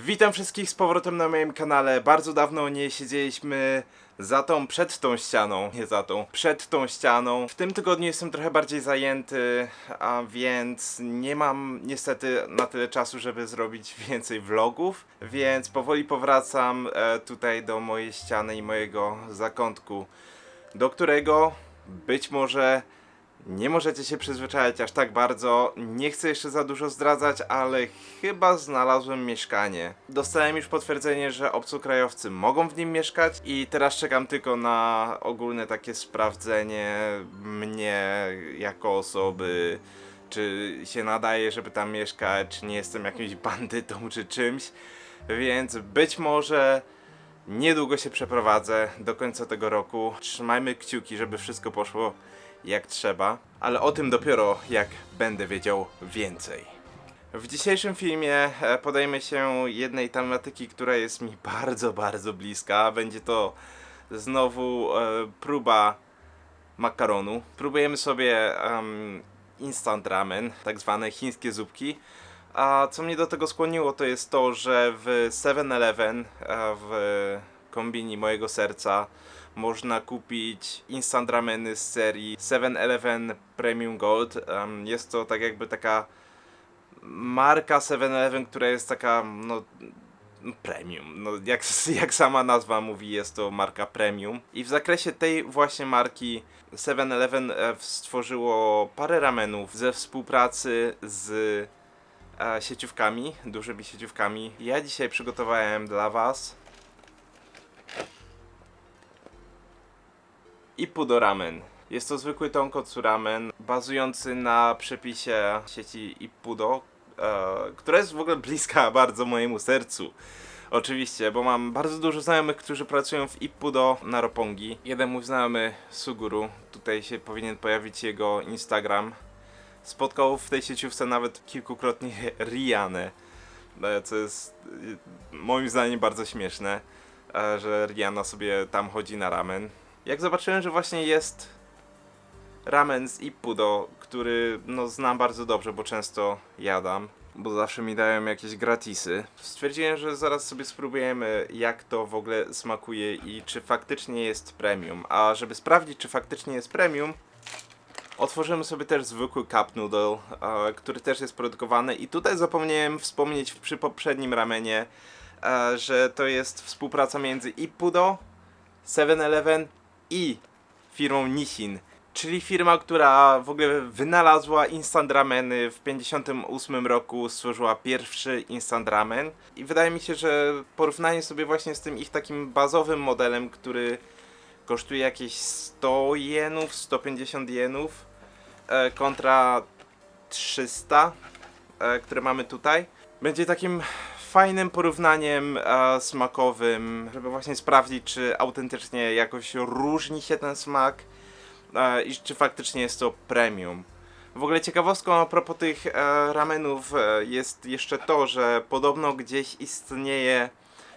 Witam wszystkich z powrotem na moim kanale. Bardzo dawno nie siedzieliśmy za tą, przed tą ścianą, nie za tą, przed tą ścianą. W tym tygodniu jestem trochę bardziej zajęty, a więc nie mam niestety na tyle czasu, żeby zrobić więcej vlogów, więc powoli powracam e, tutaj do mojej ściany i mojego zakątku, do którego być może nie możecie się przyzwyczajać aż tak bardzo. Nie chcę jeszcze za dużo zdradzać, ale chyba znalazłem mieszkanie. Dostałem już potwierdzenie, że obcokrajowcy mogą w nim mieszkać i teraz czekam tylko na ogólne takie sprawdzenie mnie jako osoby, czy się nadaje, żeby tam mieszkać, czy nie jestem jakimś bandytą czy czymś. Więc być może niedługo się przeprowadzę do końca tego roku. Trzymajmy kciuki, żeby wszystko poszło jak trzeba, ale o tym dopiero jak będę wiedział więcej. W dzisiejszym filmie e, podejmę się jednej tematyki, która jest mi bardzo, bardzo bliska. Będzie to znowu e, próba makaronu. Próbujemy sobie em, instant ramen, tak zwane chińskie zupki. A co mnie do tego skłoniło, to jest to, że w 7-Eleven, e, w kombini mojego serca, można kupić instant rameny z serii 7-Eleven Premium Gold. Jest to tak jakby taka marka 7-Eleven, która jest taka, no, premium. No, jak, jak sama nazwa mówi, jest to marka premium. I w zakresie tej właśnie marki 7-Eleven e, stworzyło parę ramenów ze współpracy z e, sieciówkami, dużymi sieciówkami. Ja dzisiaj przygotowałem dla Was Ippudo Ramen. Jest to zwykły tonkotsu ramen bazujący na przepisie sieci Ippudo, e, która jest w ogóle bliska bardzo mojemu sercu. Oczywiście, bo mam bardzo dużo znajomych, którzy pracują w Ippudo na Roppongi. Jeden mój znajomy Suguru, tutaj się powinien pojawić jego Instagram. Spotkał w tej sieciówce nawet kilkukrotnie Rianę, e, co jest e, moim zdaniem bardzo śmieszne, e, że Rihanna sobie tam chodzi na ramen. Jak zobaczyłem, że właśnie jest ramen z Ippudo, który no znam bardzo dobrze, bo często jadam, bo zawsze mi dają jakieś gratisy. Stwierdziłem, że zaraz sobie spróbujemy jak to w ogóle smakuje i czy faktycznie jest premium. A żeby sprawdzić, czy faktycznie jest premium, otworzymy sobie też zwykły cup noodle, e, który też jest produkowany i tutaj zapomniałem wspomnieć przy poprzednim ramenie, e, że to jest współpraca między Ippudo, 7-Eleven i firmą Nissin, czyli firma, która w ogóle wynalazła instant rameny w 58 roku, stworzyła pierwszy instant ramen i wydaje mi się, że porównanie sobie właśnie z tym ich takim bazowym modelem, który kosztuje jakieś 100 jenów, 150 jenów e, kontra 300, e, które mamy tutaj, będzie takim fajnym porównaniem e, smakowym, żeby właśnie sprawdzić, czy autentycznie jakoś różni się ten smak e, i czy faktycznie jest to premium. W ogóle ciekawostką a propos tych e, ramenów e, jest jeszcze to, że podobno gdzieś istnieje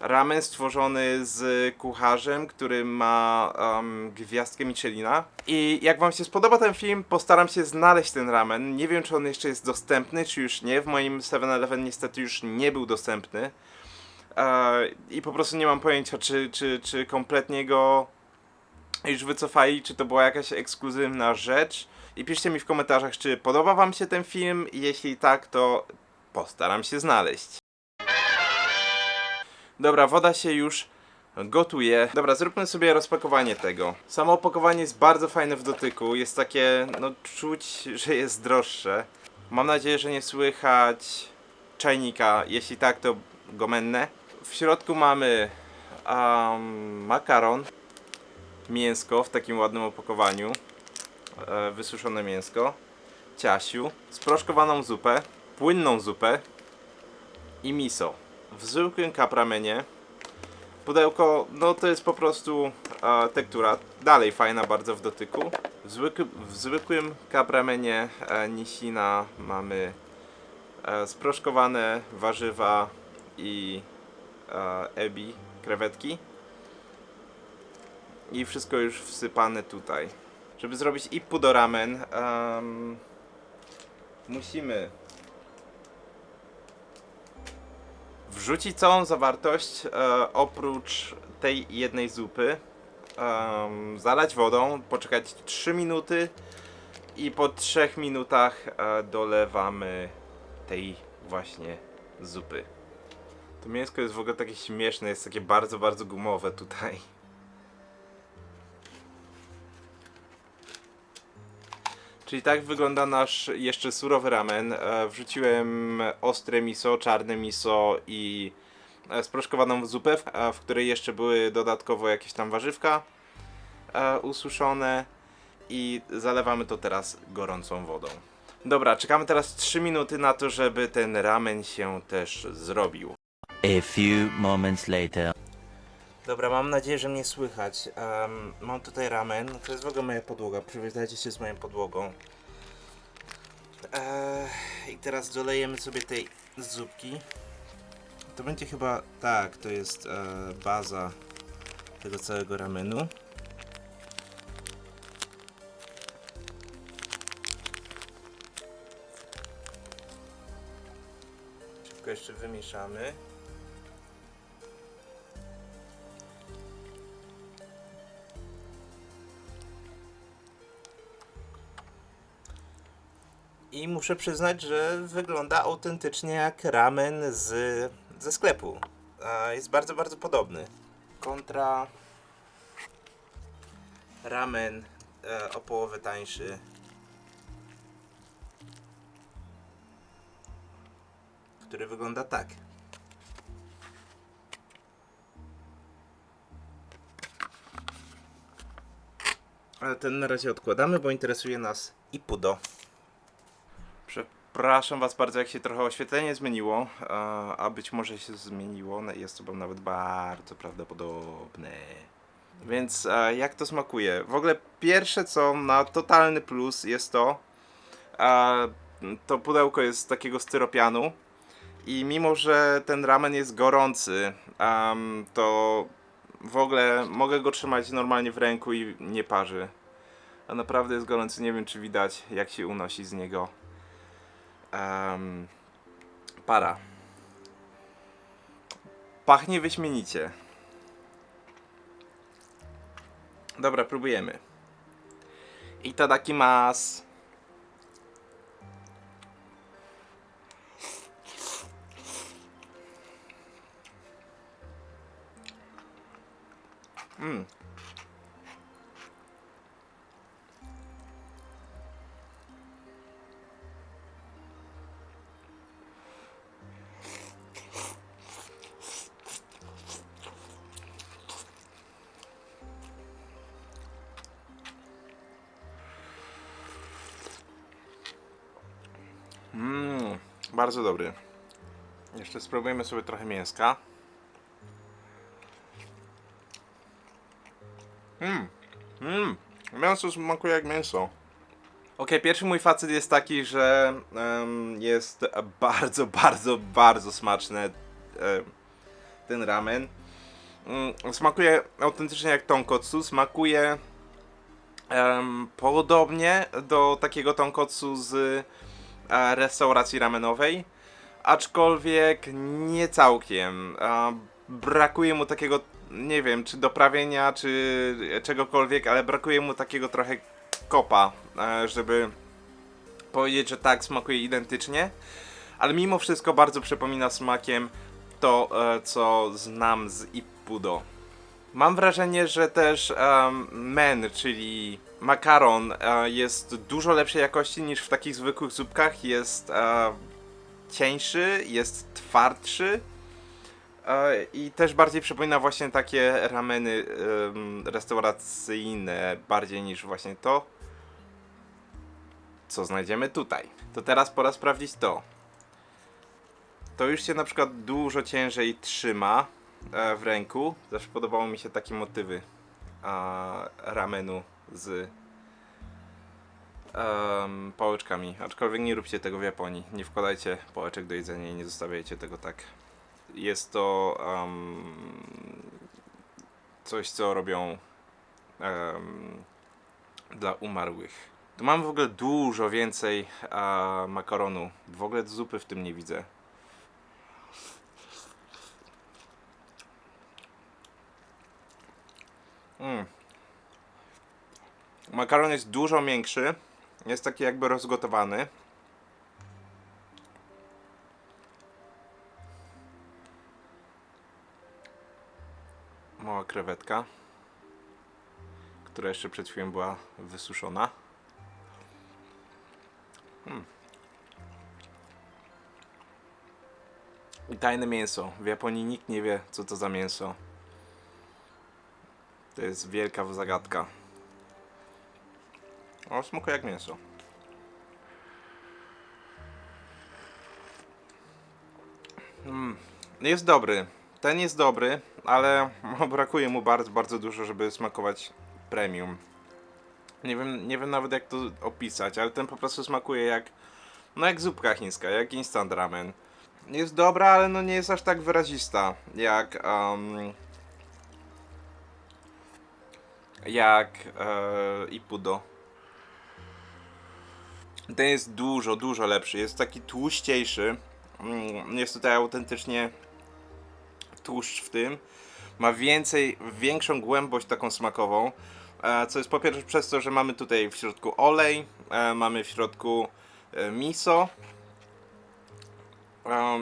ramen stworzony z kucharzem, który ma um, gwiazdkę Michelina. I jak wam się spodoba ten film, postaram się znaleźć ten ramen. Nie wiem, czy on jeszcze jest dostępny, czy już nie. W moim 7-Eleven niestety już nie był dostępny. E, I po prostu nie mam pojęcia, czy, czy, czy kompletnie go już wycofali, czy to była jakaś ekskluzywna rzecz. I piszcie mi w komentarzach, czy podoba wam się ten film. Jeśli tak, to postaram się znaleźć. Dobra, woda się już gotuje. Dobra, zróbmy sobie rozpakowanie tego. Samo opakowanie jest bardzo fajne w dotyku. Jest takie, no czuć, że jest droższe. Mam nadzieję, że nie słychać czajnika. Jeśli tak, to gomenne. W środku mamy um, makaron, mięsko w takim ładnym opakowaniu, e, wysuszone mięsko, ciasiu, sproszkowaną zupę, płynną zupę i miso. W zwykłym kapramenie pudełko, no to jest po prostu e, tektura, dalej fajna bardzo w dotyku. W, w zwykłym kapramenie e, Nisina mamy e, sproszkowane warzywa i e, ebi, krewetki. I wszystko już wsypane tutaj. Żeby zrobić ippudo ramen, em, musimy wrzucić całą zawartość e, oprócz tej jednej zupy, em, zalać wodą, poczekać 3 minuty i po 3 minutach e, dolewamy tej właśnie zupy. To mięsko jest w ogóle takie śmieszne, jest takie bardzo, bardzo gumowe tutaj. Czyli tak wygląda nasz jeszcze surowy ramen. E, Wrzuciłem ostre miso, czarne miso i e, sproszkowaną zupę, w- a w której jeszcze były dodatkowo jakieś tam warzywka e, ususzone i zalewamy to teraz gorącą wodą. Dobra, czekamy teraz 3 minuty na to, żeby ten ramen się też zrobił. A few moments later. Dobra, mam nadzieję, że mnie słychać. Em, mam tutaj ramen. To jest w ogóle moja podłoga. Przywitajcie się z moją podłogą. Eee, I teraz dolejemy sobie tej zupki. To będzie chyba. Tak, to jest e, baza tego całego ramenu. Szybko jeszcze wymieszamy. I muszę przyznać, że wygląda autentycznie jak ramen z, ze sklepu. Jest bardzo, bardzo podobny. Kontra ramen e, o połowę tańszy. Który wygląda tak. Ale ten na razie odkładamy, bo interesuje nas i pudo. Przepraszam Was bardzo, jak się trochę oświetlenie zmieniło, a- być może się zmieniło, no jest to nawet bardzo prawdopodobne. Więc jak to smakuje? W ogóle pierwsze co na totalny plus jest to, to pudełko jest z takiego styropianu i mimo, że ten ramen jest gorący, to w ogóle mogę go trzymać normalnie w ręku i nie parzy. A naprawdę jest gorący, nie wiem czy widać jak się unosi z niego em, para. Pachnie wyśmienicie. Dobra, próbujemy. Itadakimasu. Mm. Mmm, bardzo dobry. Jeszcze spróbujemy sobie trochę mięska. Mmm, mmm, mięso smakuje jak mięso. Okej, pierwszy mój facet jest taki, że em, jest bardzo, bardzo, bardzo smaczny em, ten ramen. Mm, smakuje autentycznie jak tonkotsu, smakuje em, podobnie do takiego tonkotsu z restauracji ramenowej, aczkolwiek nie całkiem. E, brakuje mu takiego, nie wiem, czy doprawienia, czy czegokolwiek, ale brakuje mu takiego trochę kopa, e, żeby powiedzieć, że tak, smakuje identycznie. Ale mimo wszystko bardzo przypomina smakiem to, e, co znam z Ippudo. Mam wrażenie, że też em, men, czyli makaron, e, jest dużo lepszej jakości niż w takich zwykłych zupkach. Jest e, cieńszy, jest twardszy e, i też bardziej przypomina właśnie takie rameny em, restauracyjne, bardziej niż właśnie to, co znajdziemy tutaj. To teraz pora sprawdzić to. To już się na przykład dużo ciężej trzyma w ręku. Zawsze podobało mi się takie motywy ramenu z em, pałeczkami. Aczkolwiek nie róbcie tego w Japonii. Nie wkładajcie pałeczek do jedzenia i nie zostawiajcie tego tak. Jest to em, coś, co robią em, dla umarłych. Tu mam w ogóle dużo więcej a, makaronu. W ogóle zupy w tym nie widzę. Mm. Makaron jest dużo większy. Jest taki jakby rozgotowany. Mała krewetka, która jeszcze przed chwilą była wysuszona. Mm. I tajne mięso. W Japonii nikt nie wie, co to za mięso. To jest wielka zagadka. O, smakuje jak mięso. Mm, jest dobry. Ten jest dobry, ale brakuje mu bardzo, bardzo dużo, żeby smakować premium. Nie wiem, nie wiem nawet jak to opisać, ale ten po prostu smakuje jak no jak zupka chińska, jak instant ramen. Jest dobra, ale no nie jest aż tak wyrazista jak um, jak e, Ippudo. Ten jest dużo, dużo lepszy. Jest taki tłuściejszy. Mm, Jest tutaj autentycznie tłuszcz w tym. Ma więcej, większą głębość taką smakową. e, Co jest po pierwsze przez to, że mamy tutaj w środku olej, e, mamy w środku e, miso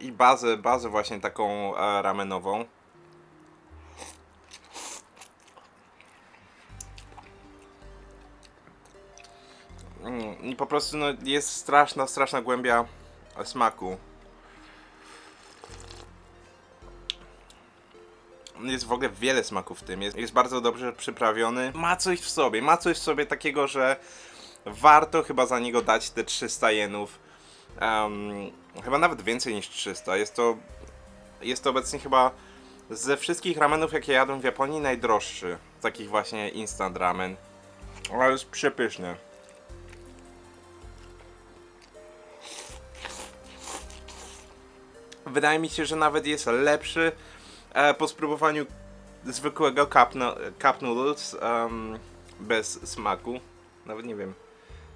i bazę, bazę właśnie taką ramenową. I po prostu no, jest straszna, straszna głębia smaku. Jest w ogóle wiele smaków w tym. Jest, jest bardzo dobrze przyprawiony. Ma coś w sobie. Ma coś w sobie takiego, że warto chyba za niego dać te 300 jenów. Em, chyba nawet więcej niż 300. Jest to, jest to obecnie chyba ze wszystkich ramenów, jakie jadłem w Japonii, najdroższy. Takich właśnie instant ramen. Ale jest przepyszny. Wydaje mi się, że nawet jest lepszy e, po spróbowaniu zwykłego cup, no, cup noodles em, bez smaku. Nawet nie wiem.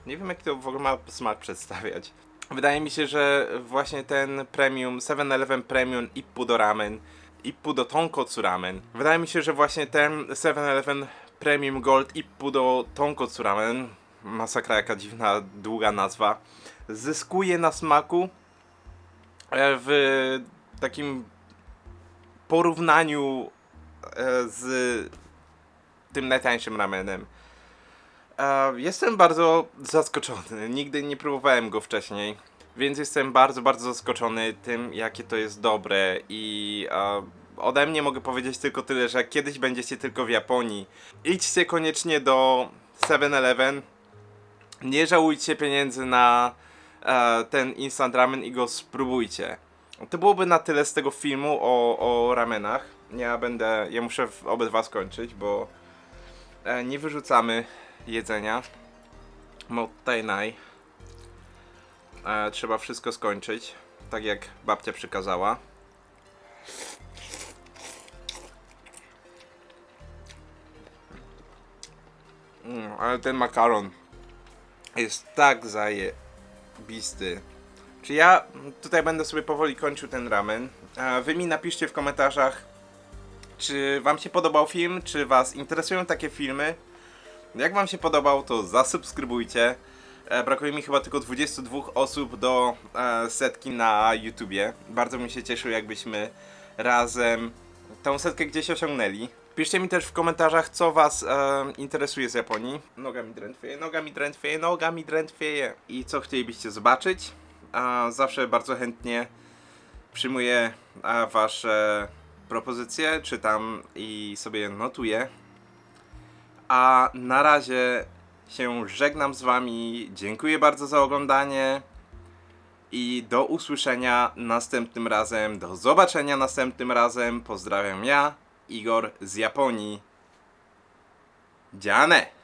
Nie wiem, jak to w ogóle ma smak przedstawiać. Wydaje mi się, że właśnie ten premium, 7-Eleven Premium Ippudo Ramen, Ippudo Tonkotsu Ramen. Wydaje mi się, że właśnie ten 7-Eleven Premium Gold Ippudo Tonkotsu Ramen, masakra jaka dziwna, długa nazwa, zyskuje na smaku w takim porównaniu e, z tym najtańszym ramenem. E, Jestem bardzo zaskoczony. Nigdy nie próbowałem go wcześniej, więc jestem bardzo, bardzo zaskoczony tym, jakie to jest dobre. I e, ode mnie mogę powiedzieć tylko tyle, że kiedyś będziecie tylko w Japonii, idźcie koniecznie do 7-Eleven. Nie żałujcie pieniędzy na e, ten instant ramen i go spróbujcie. To byłoby na tyle z tego filmu o, o ramenach. Ja będę, ja muszę obydwa skończyć, bo e, nie wyrzucamy jedzenia. Mottajnaj. E, trzeba wszystko skończyć, tak jak babcia przykazała. Mm, ale ten makaron jest tak zajebisty. Czy ja tutaj będę sobie powoli kończył ten ramen. Wy mi napiszcie w komentarzach, czy wam się podobał film, czy was interesują takie filmy. Jak wam się podobał, to zasubskrybujcie. E, brakuje mi chyba tylko 22 osób do e, setki na YouTubie. Bardzo bym się cieszył, jakbyśmy razem tą setkę gdzieś osiągnęli. Piszcie mi też w komentarzach, co was e, interesuje z Japonii. Noga mi drętwieje, noga mi drętwieje, noga mi drętwieje. I co chcielibyście zobaczyć. A zawsze bardzo chętnie przyjmuję a, wasze propozycje, czytam i sobie notuję. A na razie się żegnam z wami. Dziękuję bardzo za oglądanie. I do usłyszenia następnym razem. Do zobaczenia następnym razem. Pozdrawiam ja, Igor z Japonii. Dziane!